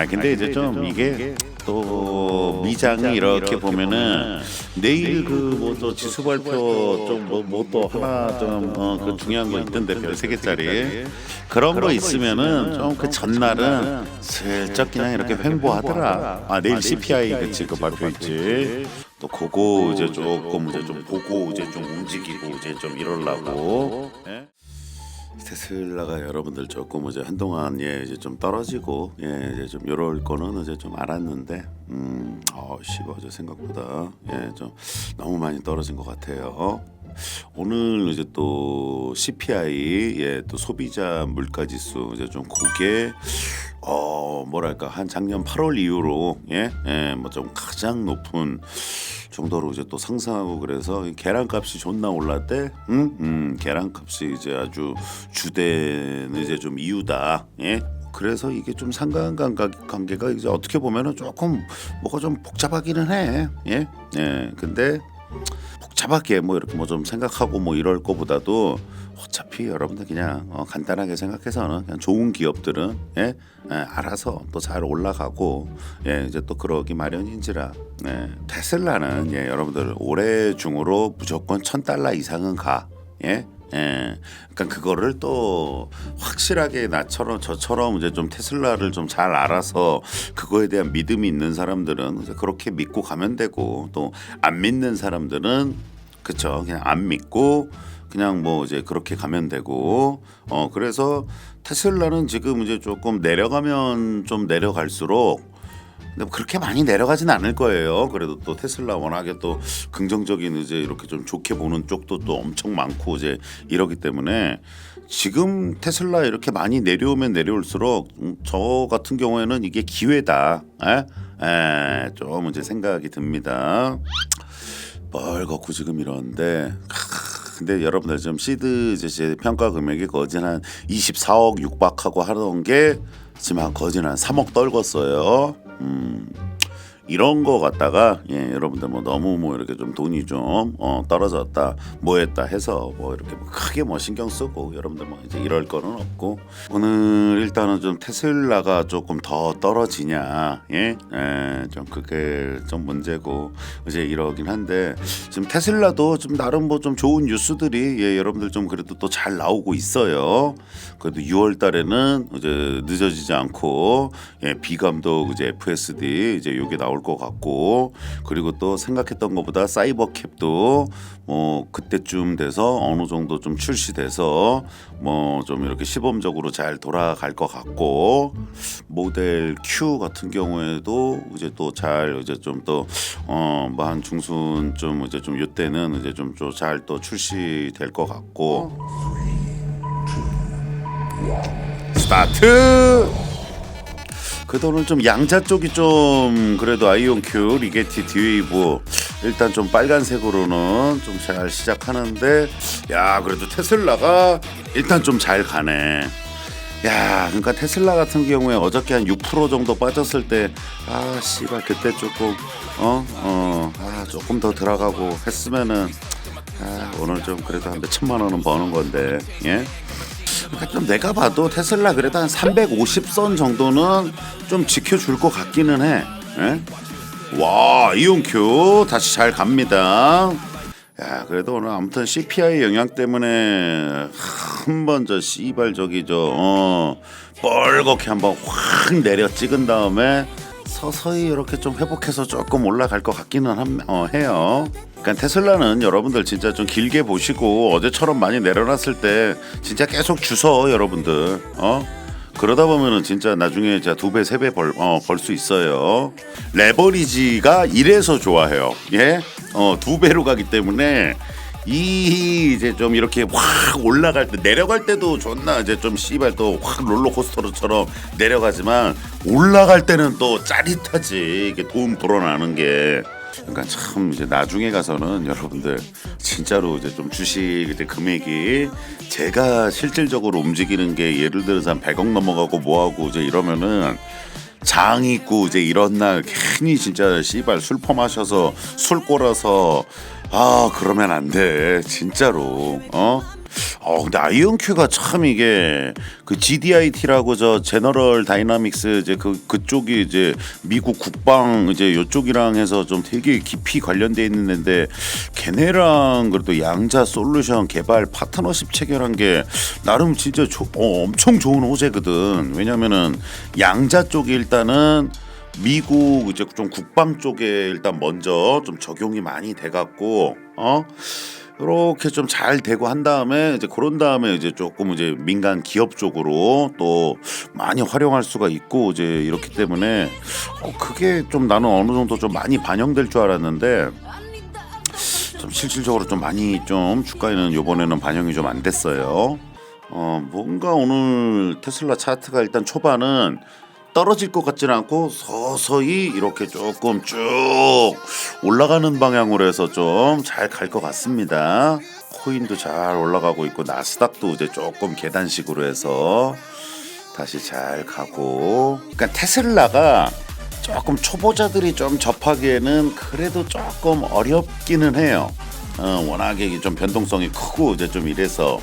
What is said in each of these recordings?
아 근데 이제 좀 이게 또 미장이 이렇게 보면은 내일 그뭐또 지수 발표 좀뭐뭐또 하나 좀어그 중요한 거 있던데 별 세 개짜리 그런 거 있으면은 좀 그 전날은 슬쩍 그냥 이렇게 횡보하더라. 아 내일 CPI 그치 그 발표 있지. 또 그거 이제 조금 이제 좀 보고 이제 좀 움직이고 이제 좀 이러려고. 예? 테슬라가 여러분들 조금 이제 한동안 예 이제 좀 떨어지고 예 이제 좀 요럴 거는 이제 좀 알았는데 음어 씨가 어제 생각보다 예 좀 너무 많이 떨어진 것 같아요. 오늘 이제 또 CPI 예또 소비자 물가 지수 이제 좀 그게 어 뭐랄까 한 작년 8월 이후로 예예뭐 좀 가장 높은 정도로 이제 또 상승하고 그래서 이 계란값이 존나 올랐대. 응? 음, 계란값이 이제 아주 주된 이제 좀 이유다. 예? 그래서 이게 좀 상관관계가 이제 어떻게 보면은 조금 뭐가 좀 복잡하기는 해. 예? 예. 근데 복잡하게 뭐 이렇게 뭐 좀 생각하고 뭐 이럴 거보다도 어차피 여러분들 그냥 어, 간단하게 생각해서는 그냥 좋은 기업들은 예, 예 알아서 또 잘 올라가고 예 이제 또 그러기 마련인지라 예, 테슬라는 예 여러분들 올해 중으로 무조건 천 달러 이상은 가 예. 예, 그러니까 그거를 또 확실하게 나처럼 저처럼 이제 좀 테슬라를 좀 잘 알아서 그거에 대한 믿음이 있는 사람들은 이제 그렇게 믿고 가면 되고 또 안 믿는 사람들은 그쵸? 그냥 안 믿고 그냥 뭐 이제 그렇게 가면 되고. 어 그래서 테슬라는 지금 이제 조금 내려가면 좀 내려갈수록 근데 그렇게 많이 내려가진 않을 거예요. 그래도 또 테슬라 워낙에 또 긍정적인 이제 이렇게 좀 좋게 보는 쪽도 또 엄청 많고 이제 이러기 때문에 지금 테슬라 이렇게 많이 내려오면 내려올수록 음, 저 같은 경우에는 이게 기회다. 에? 에, 좀 이제 생각이 듭니다. 뻘겋고 지금 이러는데 크, 근데 여러분들 지금 시드 이제 제 평가 금액이 거진 한 24억 육박하고 하던 게한 거진 한 3억 떨궜어요. 음. 이런 거 갖다가 예 여러분들 뭐 너무 뭐 이렇게 좀 돈이 좀 어, 떨어졌다 뭐 했다 해서 뭐 이렇게 뭐 크게 뭐 신경 쓰고 여러분들 뭐 이제 이럴 거는 없고 오늘 일단은 좀 테슬라가 조금 더 떨어지냐 예좀 그게 좀 문제고 이제 이러긴 한데 지금 테슬라도 좀 나름 뭐 좀 좋은 뉴스들이 예 여러분들 좀 그래도 또 잘 나오고 있어요. 그래도 6월 달에는 이제 늦어지지 않고 예 비감독 이제 FSD 이제 요게 나올 것 같고 그리고 또 생각했던 것보다 사이버 캡도 뭐 그때쯤 돼서 어느 정도 좀 출시돼서 뭐 좀 이렇게 시범적으로 잘 돌아갈 것 같고 모델 Q 같은 경우에도 이제 또 잘 이제 좀 또 어 뭐 한 중순 좀 이제 좀 요때는 이제 좀 잘 또 출시될 것 같고 스타트. 그래도 오늘 좀 양자 쪽이 좀 그래도 아이온 큐 리게티 디웨이브 일단 좀 빨간색으로는 좀 잘 시작하는데 야 그래도 테슬라가 일단 좀 잘 가네. 야 그러니까 테슬라 같은 경우에 어저께 한 6% 정도 빠졌을 때 아 씨발 그때 조금 어 어 아 조금 더 들어가고 했으면은 아 오늘 좀 그래도 한 몇 천만 원은 버는 건데 예. 그러니까 좀 내가 봐도 테슬라 그래도 한 350선 정도는 좀 지켜줄 것 같기는 해. 예? 와 이온큐 다시 잘 갑니다. 야 그래도 오늘 아무튼 CPI 영향 때문에 한 번 저 씨발 저기 저 어, 뻘겋게 한번 확 내려 찍은 다음에 서서히 이렇게 좀 회복해서 조금 올라갈 것 같기는 함, 어, 해요. 그러니까 테슬라는 여러분들 진짜 좀 길게 보시고 어제처럼 많이 내려놨을 때 진짜 계속 주서 여러분들. 어? 그러다 보면은 진짜 나중에 진짜 두 배 세 배 벌 어 벌 수 있어요. 레버리지가 이래서 좋아해요. 예, 어두 배로 가기 때문에 이 이제 좀 이렇게 확 올라갈 때 내려갈 때도 존나? 이제 좀 씨발 또 확 롤러코스터처럼 내려가지만 올라갈 때는 또 짜릿하지. 이게 돈 불어나는 게 그러니까 참 이제 나중에 가서는 여러분들 진짜로 이제 좀 주식 이제 금액이 제가 실질적으로 움직이는 게 예를 들어서 한 100억 넘어가고 뭐하고 이제 이러면은 장 있고 이제 이런 날 괜히 진짜 씨발 술 퍼 마셔서 술 꼬라서 아 그러면 안 돼. 진짜로. 어어 근데 아이언큐가 참 이게 그 GDIT라고 저 제너럴 다이나믹스 이제 그 그쪽이 이제 미국 국방 이제 요쪽이랑 해서 좀 되게 깊이 관련돼 있는 앤데 걔네랑 그래도 양자 솔루션 개발 파트너십 체결한 게 나름 진짜 조, 어, 엄청 좋은 호재거든. 왜냐면은 양자 쪽이 일단은 미국 이제 좀 국방 쪽에 일단 먼저 좀 적용이 많이 돼 갖고 어 이렇게 좀 잘 되고 한 다음에 이제 그런 다음에 이제 조금 이제 민간 기업 쪽으로 또 많이 활용할 수가 있고 이제 이렇기 때문에 어 그게 좀 나는 어느 정도 좀 많이 반영될 줄 알았는데 좀 실질적으로 좀 많이 좀 주가에는 요번에는 반영이 좀 안 됐어요. 어 뭔가 오늘 테슬라 차트가 일단 초반은 떨어질 것 같지는 않고 서서히 이렇게 조금 쭉 올라가는 방향으로 해서 좀 잘 갈 것 같습니다. 코인도 잘 올라가고 있고 나스닥도 이제 조금 계단식으로 해서 다시 잘 가고. 그러니까 테슬라가 조금 초보자들이 좀 접하기에는 그래도 조금 어렵기는 해요. 어, 워낙에 좀 변동성이 크고 이제 좀 이래서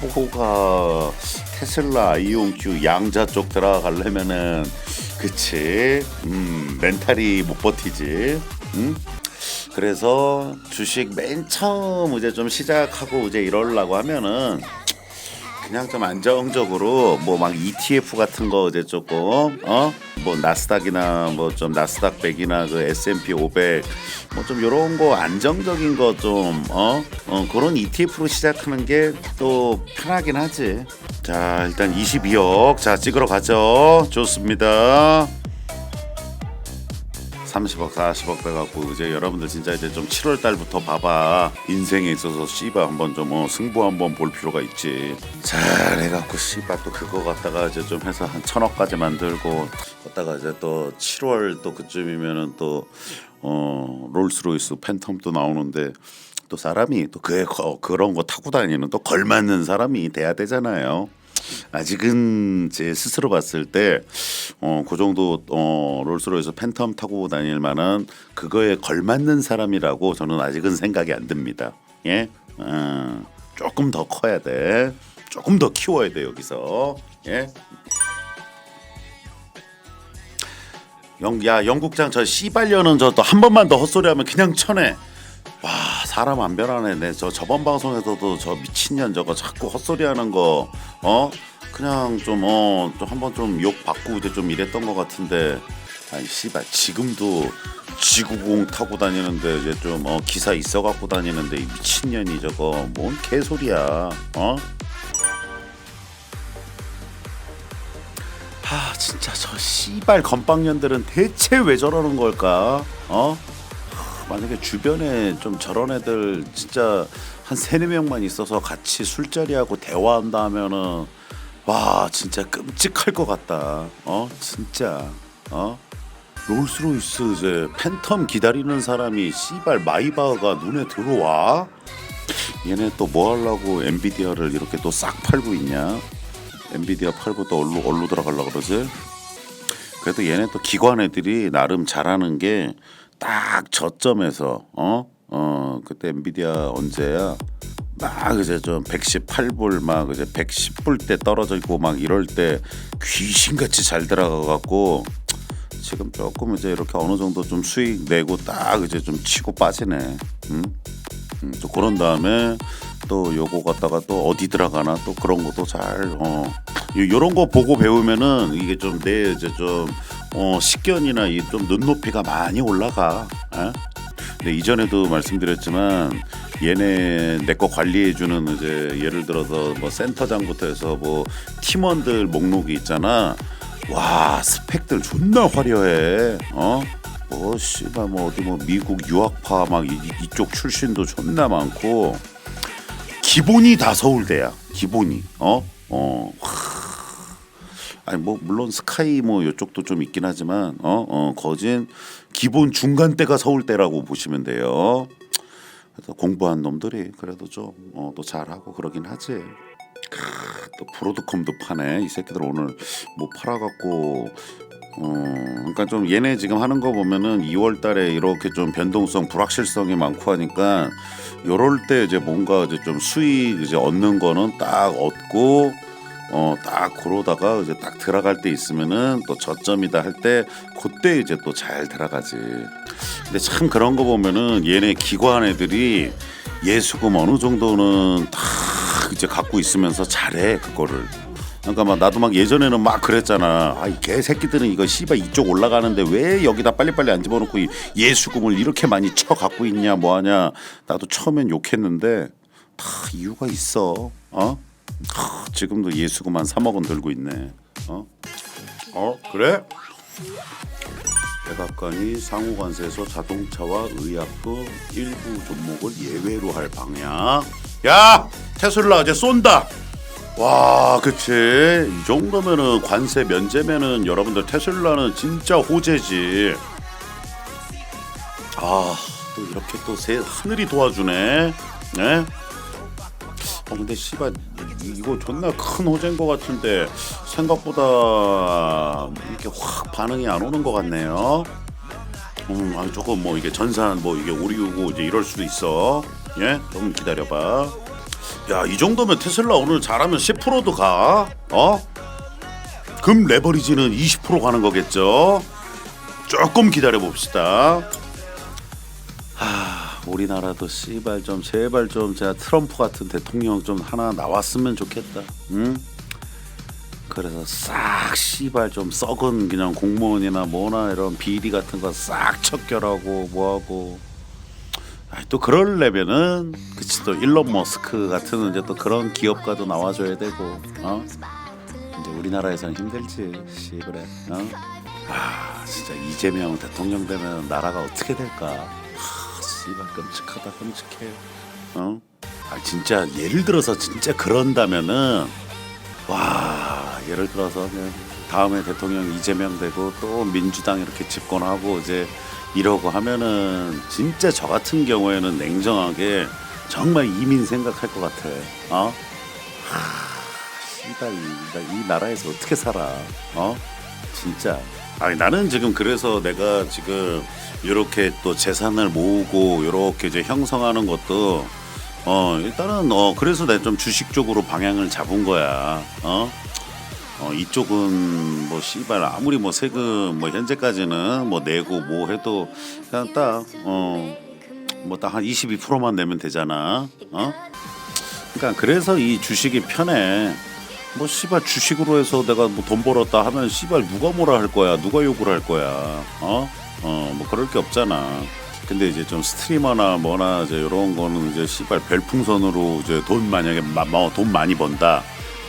초보가 테슬라, 아이온큐 양자 쪽 들어가려면은 그치, 음, 멘탈이 못 버티지. 음? 그래서 주식 맨 처음 이제 좀 시작하고 이제 이러려고 하면은 그냥 좀 안정적으로 뭐 막 ETF 같은 거 이제 조금 어 뭐 나스닥이나 뭐 좀 나스닥 100이나 그 S&P 500 뭐 좀 요런 거 안정적인 거 좀어 어, 그런 ETF로 시작하는 게 또 편하긴 하지. 자 일단 22억 자 찍으러 가죠. 좋습니다. 30억 40억 돼갖고 이제 여러분들 진짜 이제 좀 7월 달부터 봐봐 인생에 있어서 씨바 한번 좀 어, 승부 한번 볼 필요가 있지 잘 해갖고 씨바 또 그거 갖다가 이제 좀 해서 한 천억까지 만들고 갖다가 이제 또 7월 또 그쯤이면은 또 어, 롤스로이스 팬텀도 나오는데 또 사람이 또 그, 그런 거 타고 다니는 또 걸맞는 사람이 돼야 되잖아요. 아직은 제 스스로 봤을 때, 어, 그 정도, 어, 롤스로이스 팬텀 타고 다닐 만한 그거에 걸맞는 사람이라고 저는 아직은 생각이 안 듭니다. 예? 어, 조금 더 커야 돼. 조금 더 키워야 돼, 여기서. 예? 영, 야, 영국장 저 씨발려는 저또 한 번만 더 헛소리하면 그냥 쳐내. 와 사람 안 변하네. 내 저 저번 방송에서도 저 미친년 저거 자꾸 헛소리하는 거 어 그냥 좀 어 좀 한번 좀 욕 받고 이제 좀 이랬던 것 같은데 아니 씨발 지금도 지구공 타고 다니는데 이제 좀 어 기사 있어 갖고 다니는데 이 미친년이 저거 뭔 개소리야 어? 아 진짜 저 씨발 건빵년들은 대체 왜 저러는 걸까 어? 만약에 주변에 좀 저런 애들 진짜 한 세네 명만 있어서 같이 술자리하고 대화한다 하면은 와 진짜 끔찍할 것 같다. 어? 진짜. 어? 롤스로이스 이제 팬텀 기다리는 사람이 씨발 마이바가 눈에 들어와? 얘네 또 뭐 하려고 엔비디아를 이렇게 또 싹 팔고 있냐? 엔비디아 팔고 또 얼로 얼로 들어가려고 그러지? 그래도 얘네 또 기관 애들이 나름 잘하는 게 딱 저점에서 어? 어 그때 엔비디아 언제야? 막 이제 좀 118불 막 이제 110불 때 떨어져 있고 막 이럴 때 귀신같이 잘 들어가 갖고 지금 조금 이제 이렇게 어느 정도 좀 수익 내고 딱 이제 좀 치고 빠지네. 음? 음, 또 그런 다음에 또 요거 갖다가 또 어디 들어가나 또 그런 것도 잘 어. 요- 요런 거 보고 배우면은 이게 좀 내 이제 좀 어, 식견이나 이 좀 눈높이가 많이 올라가. 어? 근데 이전에도 말씀드렸지만 얘네 내 거 관리해 주는 이제 예를 들어서 뭐 센터장부터 해서 뭐 팀원들 목록이 있잖아. 와 스펙들 존나 화려해. 어? 뭐 씨발 뭐 어디 뭐 미국 유학파 막 이, 이쪽 출신도 존나 많고 기본이 다 서울대야. 기본이. 어? 어. 아니 뭐 물론 스카이 뭐 이쪽도 좀 있긴 하지만 어 어 거진 기본 중간대가 서울대라고 보시면 돼요. 그래서 공부한 놈들이 그래도 좀 어, 또 잘하고 그러긴 하지. 크, 또 브로드컴도 파네. 이 새끼들 오늘 뭐 팔아갖고 어 그러니까 좀 얘네 지금 하는 거 보면은 2월 달에 이렇게 좀 변동성 불확실성이 많고 하니까 요럴 때 이제 뭔가 이제 좀 수익 이제 얻는 거는 딱 얻고 어딱 그러다가 이제 딱 들어갈 때 있으면은 또 저점이다 할 때 그때 이제 또 잘 들어가지. 근데 참 그런 거 보면은 얘네 기관 애들이 예수금 어느 정도는 다 이제 갖고 있으면서 잘해 그거를. 그러니까 막 나도 막 예전에는 막 그랬잖아. 아 이 개새끼들은 이거 씨발 이쪽 올라가는데 왜 여기다 빨리빨리 안 집어넣고 이 예수금을 이렇게 많이 쳐 갖고 있냐 뭐하냐. 나도 처음엔 욕했는데 다 이유가 있어. 어? 하, 지금도 예수금 한 3억 원 들고 있네. 어? 어 그래? 백악관이 상호 관세에서 자동차와 의약품 일부 종목을 예외로 할 방향. 야 테슬라 이제 쏜다. 와, 그치. 이 정도면은 관세 면제면은 여러분들 테슬라는 진짜 호재지. 아, 또 이렇게 또 새 하늘이 도와주네. 네? 어 근데 씨발 이- 이거 존나 큰 호재인 것 같은데 생각보다 이렇게 확 반응이 안 오는 것 같네요. 음, 아, 조금 뭐 이게 전산 뭐 이게 오리고 이제 이럴 수도 있어. 예, 조금 기다려봐. 야, 이 정도면 테슬라 오늘 잘하면 10%도 가. 어? 금 레버리지는 20% 가는 거겠죠. 조금 기다려 봅시다. 하, 우리나라도 씨발 좀 제발 좀 제가 트럼프 같은 대통령 좀 하나 나왔으면 좋겠다. 응? 그래서 싹 씨발 좀 썩은 그냥 공무원이나 뭐나 이런 비리 같은 거 싹 척결하고 뭐하고 또 그럴려면은 그치 또 일론 머스크 같은 이제 또 그런 기업가도 나와줘야 되고 어 이제 우리나라에서는 힘들지 씨 그래 어? 아 진짜 이재명 대통령 되면 나라가 어떻게 될까 아 씨발 끔찍하다 끔찍해 어? 아 진짜 예를 들어서 진짜 그런다면은 와 예를 들어서 그냥 다음에 대통령 이재명 되고 또 민주당 이렇게 집권하고 이제 이러고 하면은 진짜 저 같은 경우에는 냉정하게 정말 이민 생각할 것 같아. 어? 하, 씨발 이 나라에서 어떻게 살아? 어? 진짜. 아니 나는 지금 그래서 내가 지금 이렇게 또 재산을 모으고 이렇게 이제 형성하는 것도 어 일단은 어 그래서 내가 좀 주식 쪽으로 방향을 잡은 거야. 어? 어 이쪽은 뭐 씨발 아무리 뭐 세금 뭐 현재까지는 뭐 내고 뭐 해도 그냥 딱어뭐 딱 한 22%만 내면 되잖아. 어? 그러니까 그래서 이 주식이 편해. 뭐 씨발 주식으로 해서 내가 뭐 돈 벌었다 하면 씨발 누가 뭐라 할 거야? 누가 욕을 할 거야? 어? 어 뭐 그럴 게 없잖아. 근데 이제 좀 스트리머나 뭐나 이제 이런 거는 이제 씨발 별풍선으로 이제 돈 만약에 마, 뭐, 돈 많이 번다.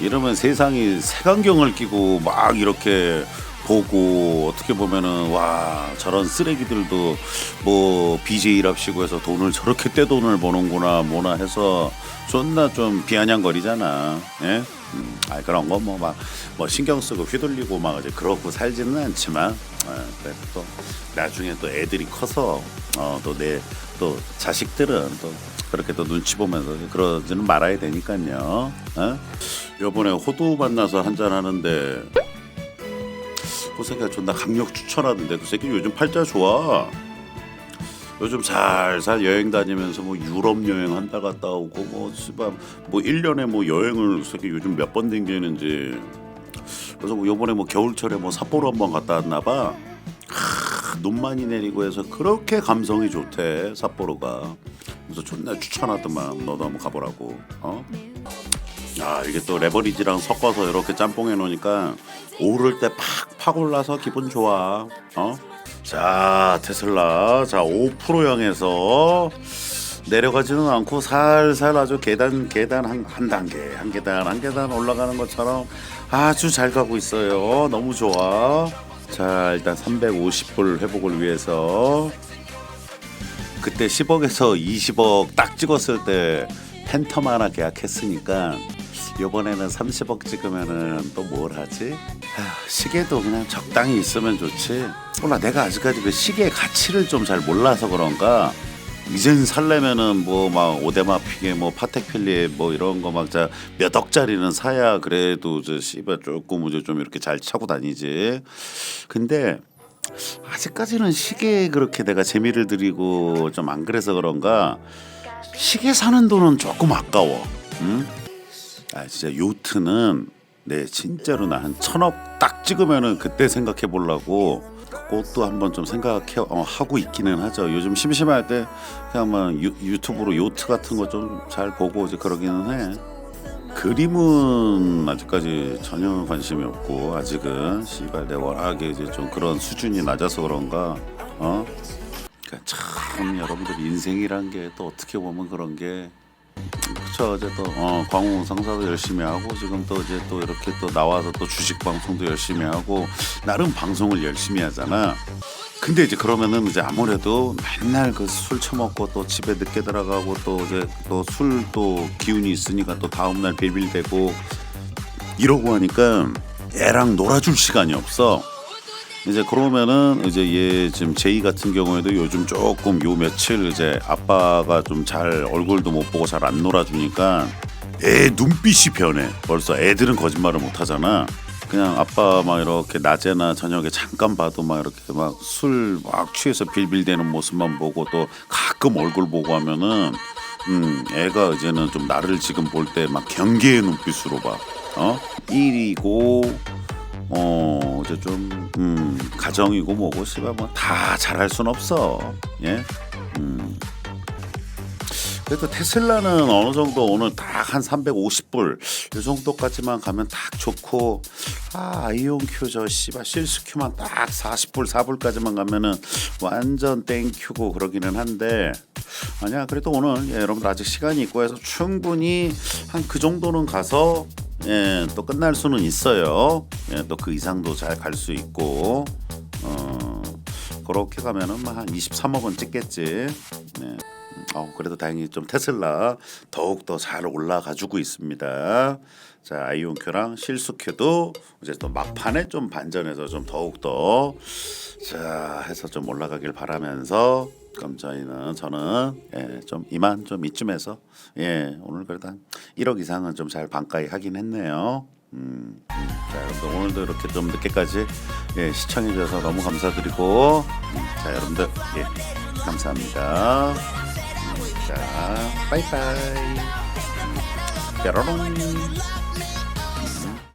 이러면 세상이 색안경을 끼고 막 이렇게 보고 어떻게 보면은 와 저런 쓰레기들도 뭐 BJ랍시고 해서 돈을 저렇게 떼돈을 버는구나 뭐나 해서 존나 좀 비아냥거리잖아 예? 음, 아 그런 거 뭐 막 뭐 신경 쓰고 휘둘리고 막 이제 그러고 살지는 않지만 어, 그래도 또 나중에 또 애들이 커서 어, 또 내 또 자식들은 또 그렇게 또 눈치 보면서 그러지는 말아야 되니까요. 어? 요번에 호두 만나서 한잔 하는데 그 새끼가 존나 강력 추천하던데 그 새끼 요즘 팔자 좋아. 요즘 살살 여행 다니면서 뭐 유럽 여행 한달 갔다 오고 뭐 씨발 뭐 1년에 뭐 여행을 그 새끼 요즘 몇 번 댕기는지 그래서 뭐 요번에 뭐 겨울철에 뭐 삿포로 한번 갔다 왔나 봐. 하, 눈 많이 내리고 해서 그렇게 감성이 좋대 삿포로가. 그래서 존나 추천하더만 너도 한번 가보라고. 어? 아 이게 또 레버리지랑 섞어서 이렇게 짬뽕 해 놓으니까 오를 때 팍팍 올라서 기분 좋아. 어? 자 테슬라 자 5% 향해서 내려가지는 않고 살살 아주 계단 계단 한, 한 단계 한 계단 한 계단 올라가는 것처럼 아주 잘 가고 있어요. 너무 좋아. 자 일단 350불 회복을 위해서 그때 10억에서 20억 딱 찍었을 때 팬텀 하나 계약했으니까 이번에는 30억 찍으면은 또 뭘 하지? 아, 시계도 그냥 적당히 있으면 좋지. 몰라 내가 아직까지 그 시계의 가치를 좀 잘 몰라서 그런가. 이젠 살려면은 뭐 막 오데마 피게 뭐 파텍필리에 뭐 이런 거 막 몇 억짜리는 사야 그래도 저 씨발 조금 이제 좀 이렇게 잘 차고 다니지. 근데 아직까지는 시계에 그렇게 내가 재미를 들이고 좀 안 그래서 그런가 시계 사는 돈은 조금 아까워. 응? 아 진짜 요트는 네 진짜로 나 한 천억 딱 찍으면은 그때 생각해 보려고 그것도 한번 좀 생각해 어, 하고 있기는 하죠. 요즘 심심할 때 그냥 막 유, 유튜브로 요트 같은 거 좀 잘 보고 이제 그러기는 해. 그림은 아직까지 전혀 관심이 없고 아직은 씨발 내 워낙에 이제 좀 그런 수준이 낮아서 그런가 어 그러니까 참 여러분들 인생이란 게 또 어떻게 보면 그런 게 그쵸 어제 또 어, 광우 상사도 열심히 하고 지금 또 이제 또 이렇게 또 나와서 또 주식 방송도 열심히 하고 나름 방송을 열심히 하잖아. 근데 이제 그러면은 이제 아무래도 맨날 그 술 처먹고 또 집에 늦게 들어가고 또 이제 또 술 또 기운이 있으니까 또 다음날 빌빌대고 이러고 하니까 애랑 놀아줄 시간이 없어. 이제 그러면은 이제 얘 지금 제이 같은 경우에도 요즘 조금 요 며칠 이제 아빠가 좀 잘 얼굴도 못 보고 잘 안 놀아주니까 애 눈빛이 변해. 벌써 애들은 거짓말을 못 하잖아. 그냥 아빠 막 이렇게 낮에나 저녁에 잠깐 봐도 막 이렇게 막 술막 취해서 빌빌대는 모습만 보고 또 가끔 얼굴 보고 하면은 음 애가 이제는 좀 나를 지금 볼 때 막 경계의 눈빛으로 봐. 어? 일이고 어 이제 좀 음, 가정이고 뭐고 씨발 뭐 다 잘할 순 없어 예 음. 그래도 테슬라는 어느 정도 오늘 딱 한 350불 이 정도까지만 가면 딱 좋고 아 아이온 큐 저 씨발 실수 큐만 딱 40불 4불까지만 가면은 완전 땡큐고 그러기는 한데 아니야 그래도 오늘 예, 여러분들 아직 시간이 있고 해서 충분히 한 그 정도는 가서 예, 또 끝날 수는 있어요. 예, 또 그 이상도 잘 갈 수 있고 어, 그렇게 가면은 뭐한 23억은 찍겠지. 네. 어, 그래도 다행히 좀 테슬라 더욱 더 잘 올라가지고 있습니다. 자 아이온큐랑 실수큐도 이제 또 막판에 좀 반전해서 좀 더욱 더자 해서 좀 올라가길 바라면서 그럼 저희는 저는 예, 좀 이만 좀 이쯤에서 예 오늘 그래도 한 1억 이상은 좀 잘 반가이 하긴 했네요. 음, 음, 자 여러분들 오늘도 이렇게 좀 늦게까지 예, 시청해 주셔서 너무 감사드리고 음, 자 여러분들 예 감사합니다. 음, 자 바이바이 음, 뾰로롱